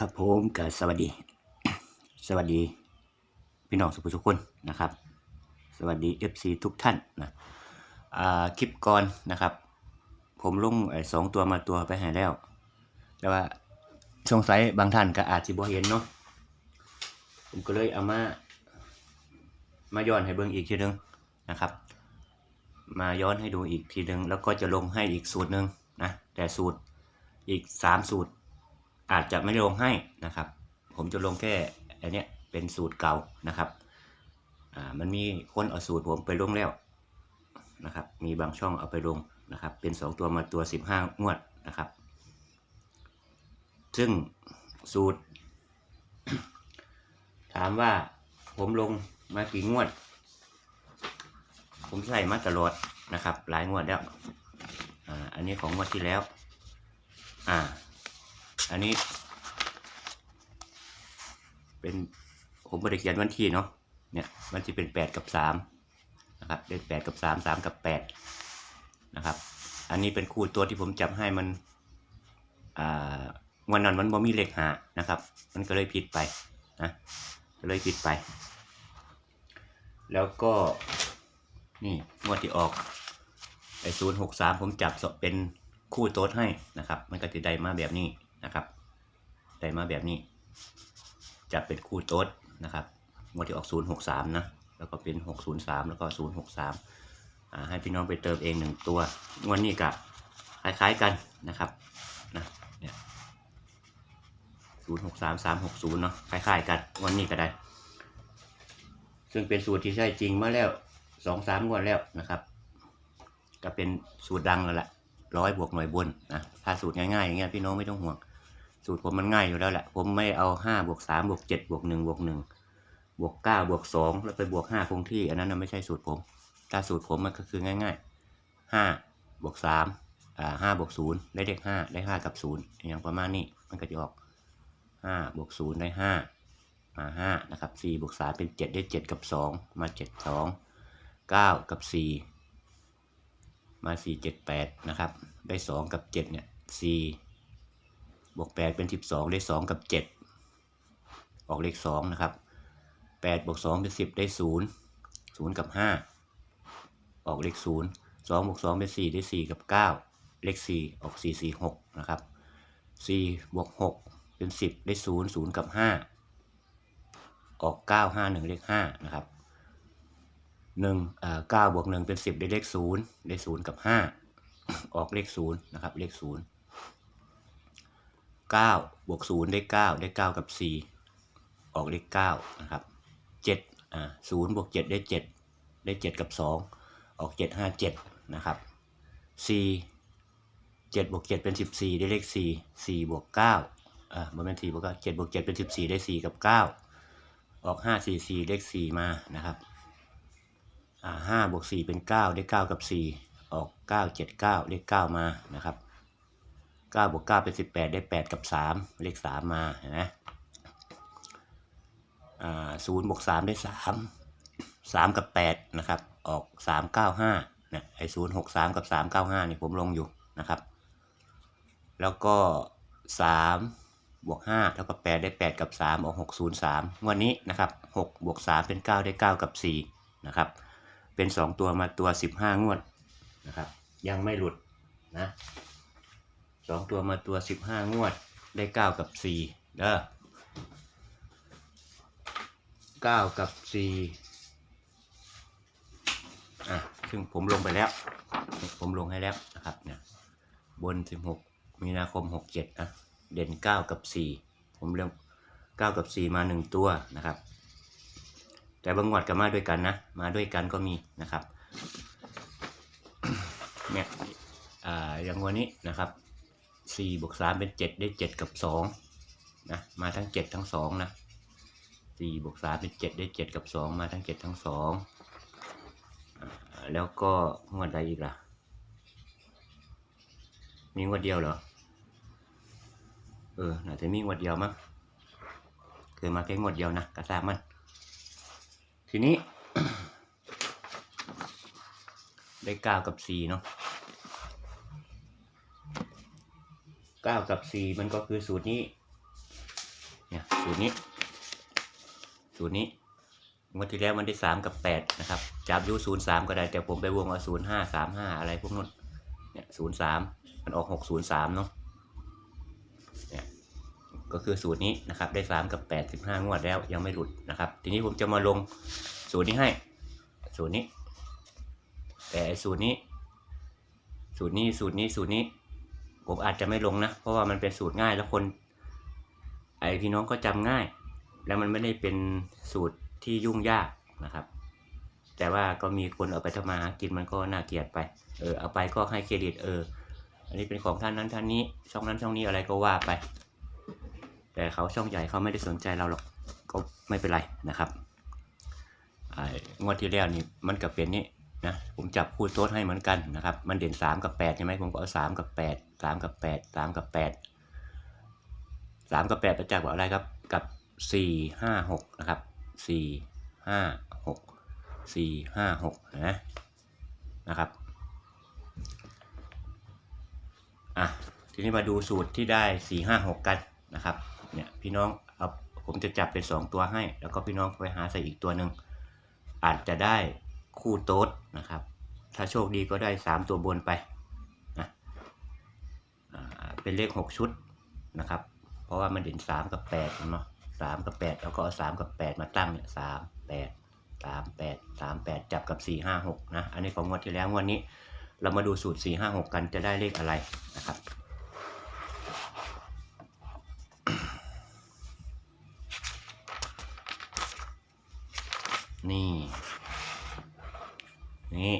ครับผมกับสวัสดี สวัสดีพี่น้องสุภทุกคนนะครับ สวัสดี FC ทุกท่านนะคลิปก่อนนะครับ ผมลงสองตัวมาตัวไปให้แล้ว แต่ว่าสงสัยบางท่านก็อาจจะบ่เห็นเนาะผมก็เลยเอามา มาย้อนให้เบิ่งอีกทีนึงนะครับ มาย้อนให้ดูอีกทีนึง แล้วก็จะลงให้อีกสูตรหนึ่งนะแต่สูตรอีกสามสูตร อาจจะไม่ลงให้นะครับ ผมจะลงแค่อันเนี้ยเป็นสูตรเก่านะครับอ่ามันมีคนเอาสูตรผมไปลงแล้วนะครับมีบางช่องเอาไปลงนะครับ เป็นสองตัวมาตัวสิบห้างวดนะครับ ซึ่งสูตร ถามว่าผมลงมากี่งวด ผมใส่มาตลอดนะครับ หลายงวดแล้วอ่าอันนี้ของงวดที่แล้วอ่า อันนี้ เป็นผมไม่ได้เขียนวันที่เนาะเนี่ยมันจะเป็นแปดกับสามนะครับเป็นแปดกับสามสามกับแปดนะครับ อันนี้เป็นคู่ตัวที่ผมจับให้มันอ่าวันนั้นมันบ่มีเลขหานะครับ มันก็เลยผิดไปนะก็เลยผิดไป แล้วก็นี่งวดที่ออกไอ้ศูนย์หกสามผมจับเป็นคู่โต๊ดให้นะครับ มันก็จะได้มาแบบนี้ นะครับได้มาแบบนี้จะเป็นคู่โต๊ดนะครับงวดที่ออก 063 นะ แล้วก็เป็น 603 แล้วก็ 063อ่าให้พี่น้องไปเติมเองหนึ่งตัวงวดนี้ก็คล้ายๆกันนะครับนะเนี่ย063 360 เนาะคล้ายๆกันงวดนี้ก็ได้ ซึ่งเป็นสูตรที่ใช้จริงมาแล้วสองสามงวดแล้วนะครับ ก็เป็นสูตรดังแล้วแหละร้อยบวกหน่วยบนนะถ้าสูตรง่ายๆอย่างเงี้ยพี่น้องไม่ต้องห่วง สูตรผมมันง่ายอยู่แล้วแหละ ผมไม่เอาห้าบวกสามบวกเจ็ดบวกหนึ่งบวกหนึ่งบวกเก้าบวกสองแล้วไปบวกห้าคงที่ อันนั้นนะไม่ใช่สูตรผม ถ้าสูตรผมมันก็คือง่ายๆห้าบวกสามอ่าห้าบวกศูนย์ได้เลขห้าได้ห้ากับศูนย์อย่างประมาณนี้มันก็จะออกห้าบวกศูนย์ได้ห้ามาห้านะครับสี่บวกสามเป็นเจ็ดได้เจ็ดกับสองมาเจ็ดสองเก้ากับสี่มาสี่เจ็ดแปดนะครับ ได้สองกับเจ็ดเนี่ยสี่ บวกแปดเป็นสิบสองได้สองกับเจ็ดออกเลขสองนะครับแปดบวกสองเป็นสิบได้ศูนย์ศูนย์กับห้าออกเลขศูนย์สองบวกสองเป็นสี่ได้สี่กับเก้าเลขสี่ออกสี่สี่หกนะครับสี่บวกหกเป็นสิบได้ศูนย์ศูนย์กับห้าออกเก้าห้าหนึ่งเลขห้านะครับหนึ่งเก้าบวกหนึ่งเป็นสิบได้เลขศูนย์ได้ศูนย์กับห้าออกเลขศูนย์นะครับเลขศูนย์ เก้าบวกศูนย์ได้เก้าได้เก้ากับสี่ออกเลขเก้านะครับเจ็ดอ่าศูนย์บวกเจ็ดได้เจ็ดได้เจ็ดกับสองออกเจ็ดห้าเจ็ดนะครับสี่เจ็ดบวกเจ็ดเป็นสิบสี่ได้เลขสี่สี่บวกเก้าอ่ามันเป็นสี่บวกเก้าเจ็ดบวกเจ็ดเป็นสิบสี่ได้สี่กับเก้าออกห้าสี่สี่เลขสี่มานะครับอ่าห้าบวกสี่เป็นเก้าได้เก้ากับสี่ออกเก้าเจ็ดเก้าเลขเก้ามานะครับ เก้าบวกเก้าเป็นสิบแปดได้แปดกับสามเลขสามมาเห็นไหมอ่าศูนย์บวกสามได้สามสามกับแปดนะครับ ออกสามเก้าห้าเนี่ยไอศูนย์หกสามกับสามเก้าห้านี่ผมลงอยู่นะครับ แล้วก็สามบวกห้าเท่ากับแปดได้แปดกับสามออกหกศูนย์สามวันนี้นะครับหกบวกสามเป็นเก้าได้เก้ากับสี่นะครับ เป็นสองตัวมาตัวสิบห้างวดนะครับ ยังไม่หลุดนะ สองตัวมาตัวสิบห้างวดได้เก้ากับสี่เด้อเก้ากับสี่อะซึ่งผมลงไปแล้ว ผมลงให้แล้วนะครับเนี่ยบนสิบหกมีนาคมหกเจ็ดอะเด่นเก้ากับสี่ผมเลือกเก้ากับสี่มาหนึ่งตัวนะครับ แต่บางงวดก็มาด้วยกันนะ มาด้วยกันก็มีนะครับเนี่ยอ่าอย่างวันนี้นะครับ สี่บวกสามเป็นเจ็ดได้เจ็ดกับสองนะมาทั้งเจ็ดทั้งสองนะสี่บวกสามเป็นเจ็ดได้เจ็ดกับสองมาทั้งเจ็ดทั้งสองแล้วก็งวดใดอีกล่ะ มีงวดเดียวเหรอ เออน่าจะมีงวดเดียวมั้งเคยมาแค่งวดเดียวนะกระซามัน ทีนี้ ได้เก้ากับสี่เนาะ เก้ากับสี่มันก็คือสูตรนี้เนี่ยสูตรนี้ สูตรนี้งวดที่แล้วมันได้สามกับแปดนะครับจับยูศูนย์สามก็ได้แต่ผมไปวงเอาศูนย์ห้าสามห้าอะไรพวกนู้นเนี่ยศูนย์สามมันออกหกศูนย์สามเนาะเนี่ยก็คือสูตรนี้นะครับได้สามกับแปดสิบห้างวดแล้วยังไม่หลุดนะครับ ทีนี้ผมจะมาลงสูตรนี้ให้ สูตรนี้ แต่สูตรนี้ สูตรนี้สูตรนี้สูตรนี้ ผมอาจจะไม่ลงนะ เพราะว่ามันเป็นสูตรง่ายแล้วคน ไอพี่น้องก็จำง่าย แล้วมันไม่ได้เป็นสูตรที่ยุ่งยากนะครับ แต่ว่าก็มีคนเอาไปทำมาหากินมันก็น่าเกลียดไป เออเอาไปก็ให้เครดิตเออ อันนี้เป็นของท่านนั้นท่านนี้ ช่องนั้นช่องนี้อะไรก็ว่าไป แต่เขาช่องใหญ่เขาไม่ได้สนใจเราหรอกก็ไม่เป็นไรนะครับอ่างวดที่แล้วนี่มันกับเป็นนี่นะผมจับคู่โต๊ดให้เหมือนกันนะครับ มันเด่นสามกับแปดใช่ไหมผมก็เอาสามกับแปด สามกับแปดสามกับแปดสามกับแปดประจักษ์กับอะไรครับกับสี่ห้าหกนะครับสี่ห้าหกสี่ห้าหกนะนะครับอะทีนี้มาดูสูตรที่ได้สี่ห้าหกกันนะครับเนี่ยพี่น้องเอาผมจะจับเป็นสองตัวให้ แล้วก็พี่น้องไปหาใส่อีกตัวหนึ่งอาจจะได้คู่โต๊ดนะครับ ถ้าโชคดีก็ได้สามตัวบนไป เป็นเลขหกชุดนะครับ เพราะว่ามันเด่นสามกับแปดเนาะสามกับแปดแล้วก็เอาสามกับแปดมาตั้งเนี่ยสามแปดสามแปดสามแปดจับกับสี่ห้าหกนะ อันนี้ของงวดที่แล้วงวดนี้ เรามาดูสูตรสี่ห้าหกกันจะได้เลขอะไรนะครับนี่ นี่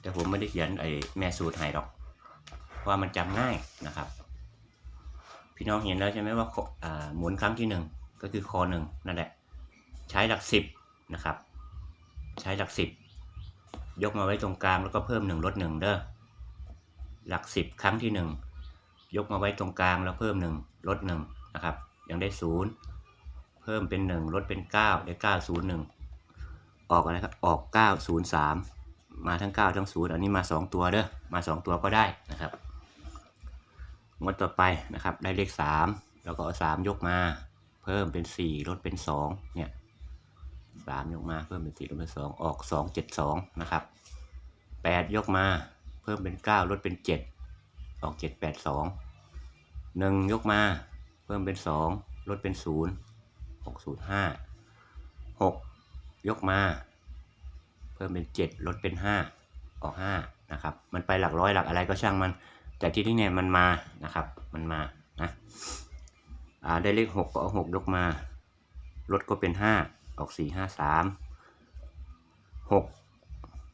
แต่ผมไม่ได้เขียนไอ้แม่สูตรให้หรอก ว่ามันจำง่ายนะครับ พี่น้องเห็นแล้วใช่ไหมว่าคอ่าหมุนครั้งที่หนึ่งก็คือคอหนึ่งนั่นแหละ ใช้หลักสิบนะครับ ใช้หลักสิบยกมาไว้ตรงกลางแล้วก็เพิ่มหนึ่งลดหนึ่งเด้อหลักสิบครั้งที่หนึ่งยกมาไว้ตรงกลางแล้วเพิ่มหนึ่งลดหนึ่งนะครับ ยังได้ศูนย์เพิ่มเป็นหนึ่งลดเป็นเก้าได้เก้าศูนย์หนึ่งออกอะไรครับออกเก้าศูนย์สามมาทั้งเก้าทั้งศูนย์อันนี้มาสองตัวเด้อมาสองตัวก็ได้นะครับ งวดต่อไปนะครับได้เลขสามแล้วก็เอาสามยกมา เพิ่มเป็นสี่ลดเป็นสองเนี่ยสามยกมาเพิ่มเป็นสี่ลดเป็นสองออกสองเจ็ดสองนะครับแปดยกมาเพิ่มเป็นเก้าลดเป็นเจ็ดออกเจ็ดแปดสองหนึ่งยกมา เพิ่มเป็นสองลดเป็นศูนย์ออกศูนย์ห้าหกยกมา เพิ่มเป็นเจ็ดลดเป็นห้าออกห้านะครับ มันไปหลักร้อยหลักอะไรก็ช่างมัน แต่ที่ที่เนี่ยมันมานะครับมันมานะได้เลขหกก็เอาหกยกมา ลดก็เป็นห้าออกสี่ห้าสามหก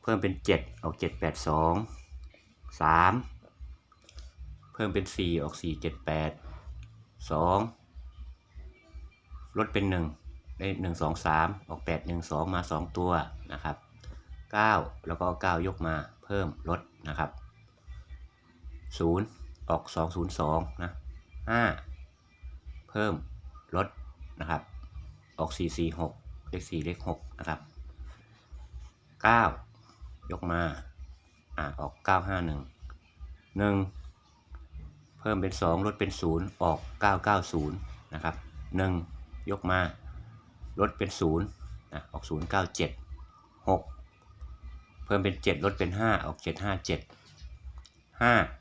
เพิ่มเป็นเจ็ดออกเจ็ดแปดสองสามเพิ่มเป็นสี่ออกสี่เจ็ดแปดสองลดเป็นหนึ่งได้หนึ่งสองสามออกแปดหนึ่งสองมาสองตัวนะครับเก้าแล้วก็เก้ายกมาเพิ่มลดนะครับ ศูนย์ออกสองศูนย์สองนะห้าเพิ่มลดนะครับ ออก4 4 6เลข4เลข6นะครับ9ยกมาอ่าออก9 5 1 1เพิ่มเป็น2ลดเป็น0ออก9 9 0นะครับ1ยกมาลดเป็น0นะออก0 9 7 6เพิ่มเป็น7ลดเป็น5ออก7 5 7 5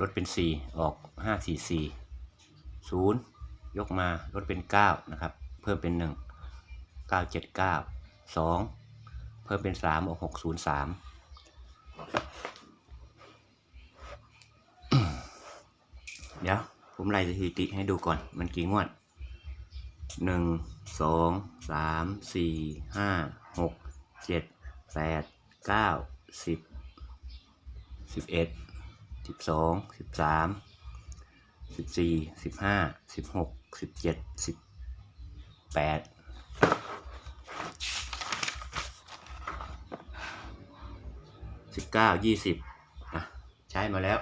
ลดเป็น 4 ออก 5 4 4 0 ยกมาลดเป็น 9 นะครับ เพิ่มเป็น 1 9 7 9 2 เพิ่มเป็น 3 ออก 6 0 3 เดี๋ยว ผมไล่สถิติให้ดูก่อน มันกี่งวด 1 2 3 4 5 6 7 8 9 10 11 12 13สิบสามสิบสี่สิบห้าสิบหกสิบเจ็ดสิบแปดสิบเก้ายี่สิบอะใช้มาแล้ว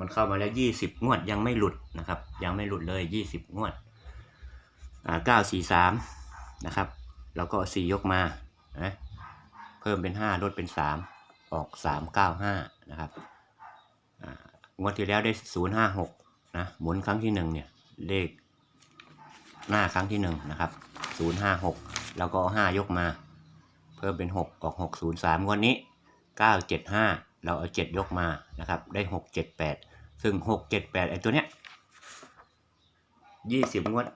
มันเข้ามาแล้วยี่สิบงวดยังไม่หลุดนะครับ ยังไม่หลุดเลยยี่สิบงวดเก้าสี่สามนะครับ แล้วก็สี่ยกมานะเพิ่มเป็นห้าลดเป็นสามออกสามเก้าห้านะครับ งวดที่แล้วได้ศูนย์ห้าหกนะหมุนครั้งที่หนึ่งเนี่ยเลขหน้าครั้งที่หนึ่งนะครับศูนย์ห้าหกแล้วก็เอาห้ายกมา เพิ่มเป็นหกออกหกศูนย์สามงวดนี้เก้าเจ็ดห้าเราเอาเจ็ดยกมานะครับ ได้หกเจ็ดแปดซึ่งหกเจ็ดแปดไอ้ตัวเนี้ยยี่สิบงวด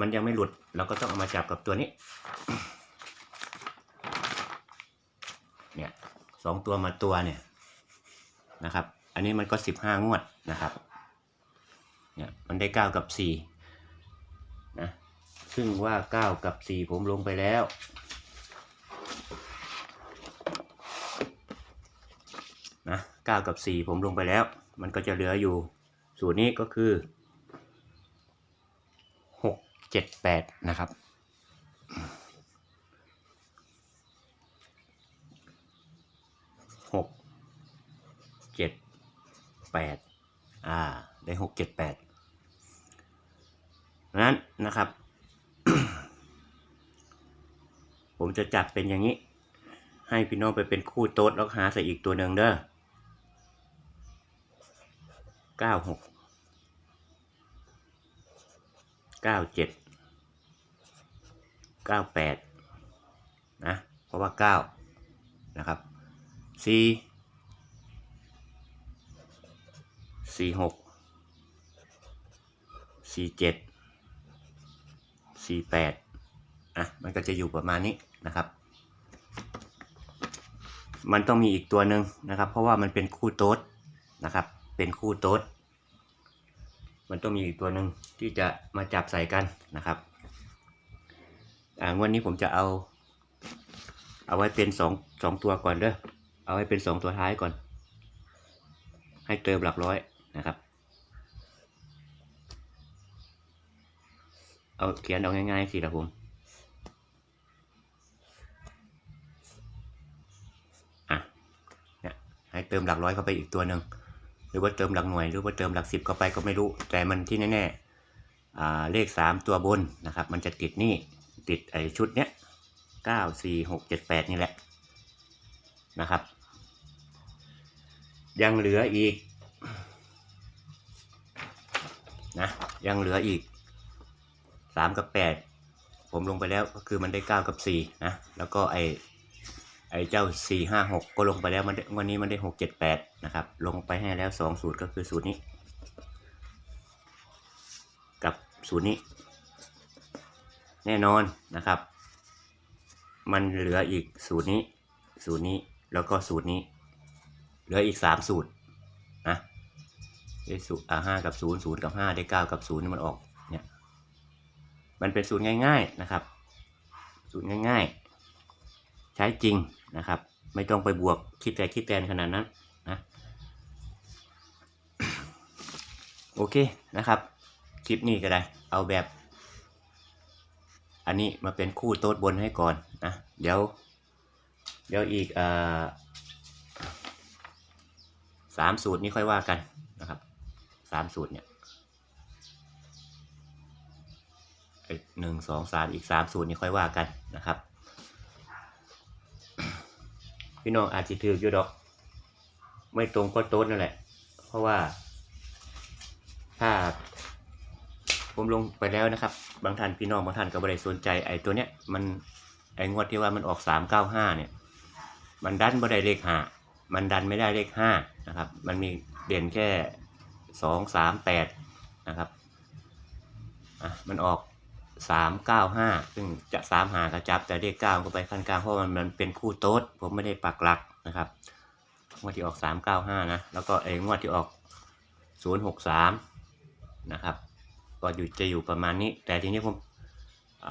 มันยังไม่หลุด เราก็ต้องเอามาจับกับตัวนี้ เนี่ยสองตัวมาตัวเนี่ยนะครับ อันนี้มันก็สิบห้างวดนะครับเนี่ยมันได้เก้ากับสี่นะซึ่งว่าเก้ากับสี่ผมลงไปแล้วนะเก้ากับสี่ผมลงไปแล้ว มันก็จะเหลืออยู่สูตรนี้ก็คือหกเจ็ดแปดนะครับหกเจ็ด แปดอ่าได้หกเจ็ดแปดนั้นนะครับ ผมจะจัดเป็นอย่างนี้ ให้พี่น้องไปเป็นคู่โต๊ดแล้วหาใส่อีกตัวหนึ่งเด้อเก้าหกเก้าเจ็ดเก้าแปดนะ เพราะว่าเก้านะครับสี่ สี่หกสี่เจ็ดสี่แปดอะมันก็จะอยู่ประมาณนี้นะครับ มันต้องมีอีกตัวหนึ่งนะครับ เพราะว่ามันเป็นคู่โต๊ดนะครับ เป็นคู่โต๊ดมันต้องมีอีกตัวหนึ่งที่จะมาจับใส่กันนะครับอ่างวดนี้ผมจะเอา เอาไว้เป็นสองสองตัวก่อนเด้อเอาไว้เป็นสองตัวท้ายก่อน ให้เติมหลักร้อย นะครับ เอาเขียนเอาง่ายๆสิละผมอะเนี่ยให้เติมหลักร้อยเข้าไปอีกตัวหนึ่งหรือว่าเติมหลักหน่วย หรือว่าเติมหลักสิบเข้าไปก็ไม่รู้ แต่มันที่แน่ๆเลขสามตัวบนนะครับ มันจะติดนี่ติดไอชุดเนี้ยเก้าสี่หกเจ็ดแปดนี่แหละนะครับ ยังเหลืออีก นะยังเหลืออีกสามกับแปดผมลงไปแล้วก็คือมันได้เก้ากับสี่นะแล้วก็ไอไอเจ้าสี่ห้าหกก็ลงไปแล้วมันวันนี้มันได้หกเจ็ดแปดนะครับ ลงไปให้แล้วสองสูตรก็คือสูตรนี้ กับสูตรนี้ แน่นอนนะครับ มันเหลืออีกสูตรนี้ สูตรนี้แล้วก็สูตรนี้ เหลืออีกสามสูตร ได้สูตรอ่าห้ากับศูนย์ศูนย์กับห้าได้เก้ากับศูนย์นี่มันออกเนี่ยมันเป็นสูตรง่าย ๆนะครับสูตรง่าย ๆ ใช้จริงนะครับ ไม่ต้องไปบวกคิดแต่คิดแตนขนาดนั้นนะโอเคนะครับ คลิปนี้ก็ได้ เอาแบบ อันนี้มาเป็นคู่โต๊ดบนให้ก่อนนะเดี๋ยว เดี๋ยวอีกอ่าสามสูตรนี้ค่อยว่ากันนะครับ สามสูตรเนี่ยไอหนึ่งสองสามอีกสามสูตรนี้ค่อยว่ากันนะครับ พี่น้องอาจจะถืออยู่ดอก ไม่ตรงก็โต๊ดนั่นแหละ เพราะว่า ถ้าผมลงไปแล้วนะครับ บางท่านพี่น้องบางท่านก็ไม่ได้สนใจไอ้ตัวเนี้ยมันไอ้งวดที่ว่ามันออกสามเก้าห้าเนี่ย มันดันไม่ได้เลขห้ามันดันไม่ได้เลขห้านะครับ มันมีเด่นแค่ สองสามแปดนะครับอะมันออกสามเก้าห้าซึ่งจะสามหากระจับแต่เลขเก้าก็ไปขั้นกลางเพราะมันมันเป็นคู่โต๊ดผมไม่ได้ปักหลักนะครับงวดที่ออกสามเก้าห้านะแล้วก็ไอ้งวดที่ออกศูนย์หกสามนะครับก็อยู่จะอยู่ประมาณนี้ แต่ทีนี้ผมอ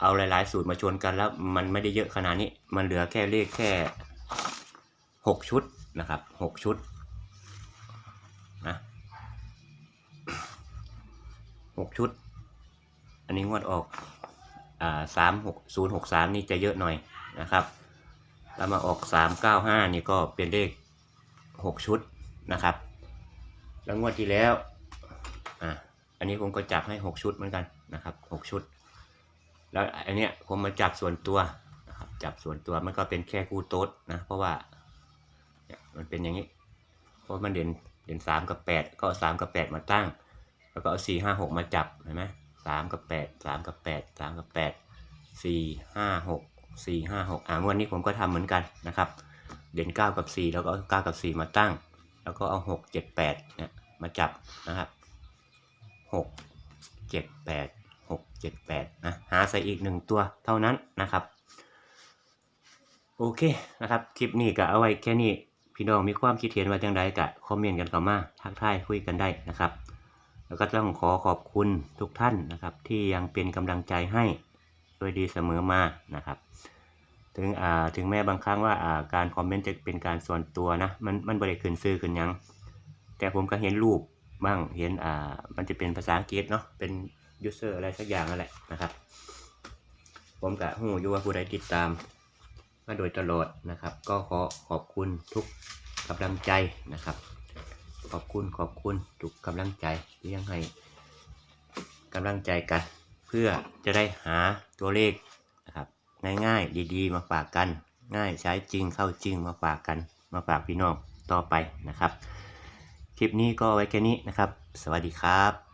เอาหลาย ๆ สูตรมาชนกันแล้วมันไม่ได้เยอะขนาดนี้ มันเหลือแค่เลขแค่หกชุดนะครับหกชุด หกชุด อันนี้งวดออกอ่าสามหกศูนย์หกสามนี่จะเยอะหน่อยนะครับ แล้วมาออกสามเก้าห้านี่ก็เป็นเลขหกชุดนะครับ แล้วงวดที่แล้วอ่าอันนี้ผมก็จับให้หกชุดเหมือนกันนะครับหกชุด แล้วอันเนี้ยผมมาจับส่วนตัวนะครับจับส่วนตัวมันก็เป็นแค่คู่โต๊ดนะเพราะว่ามันเป็นอย่างนี้ เพราะมันเด่นเด่นสามกับแปดก็สามกับแปดมาตั้ง แล้วก็เอาสี่ห้าหกมาจับเห็นไหมสามกับแปดสามกับแปดสามกับแปดสี่ห้าหกสี่ห้าหกอ่างวดนี้ผมก็ทำเหมือนกันนะครับ เด่นเก้ากับสี่แล้วก็เก้ากับสี่มาตั้ง แล้วก็เอาหกเจ็ดแปดเนี่ยมาจับนะครับหกเจ็ดแปดหกเจ็ดแปดนะหาใส่อีกหนึ่งตัวเท่านั้นนะครับ โอเคนะครับ คลิปนี้ก็เอาไว้แค่นี้พี่น้องมีความคิดเห็นว่าจังใดก็คอมเมนต์กันเข้ามาทักทายคุยกันได้นะครับ แล้วก็ต้องขอขอบคุณทุกท่านนะครับ ที่ยังเป็นกำลังใจให้โดยดีเสมอมานะครับถึงอ่าถึงแม้บางครั้งว่าอ่าการคอมเมนต์จะเป็นการส่วนตัวนะมันมันบริขึ้นซื้อขึ้นยัง แต่ผมก็เห็นรูปบ้างเห็นอ่ามันจะเป็นภาษาอังกฤษเนาะเป็นยูเซอร์อะไรสักอย่างนั่นแหละนะครับ ผมกะหูอยู่ว่าผู้ใดติดตามมาโดยตลอดนะครับ ก็ขอขอบคุณทุกกำลังใจนะครับ ขอบคุณขอบคุณทุกกำลังใจที่ยังให้กำลังใจกัน เพื่อจะได้หาตัวเลขนะครับง่ายๆดีๆ มาฝากกัน ง่ายใช้จริงเข้าจริงมาฝากกัน มาฝากพี่น้องต่อไปนะครับ คลิปนี้ก็ไว้แค่นี้นะครับ สวัสดีครับ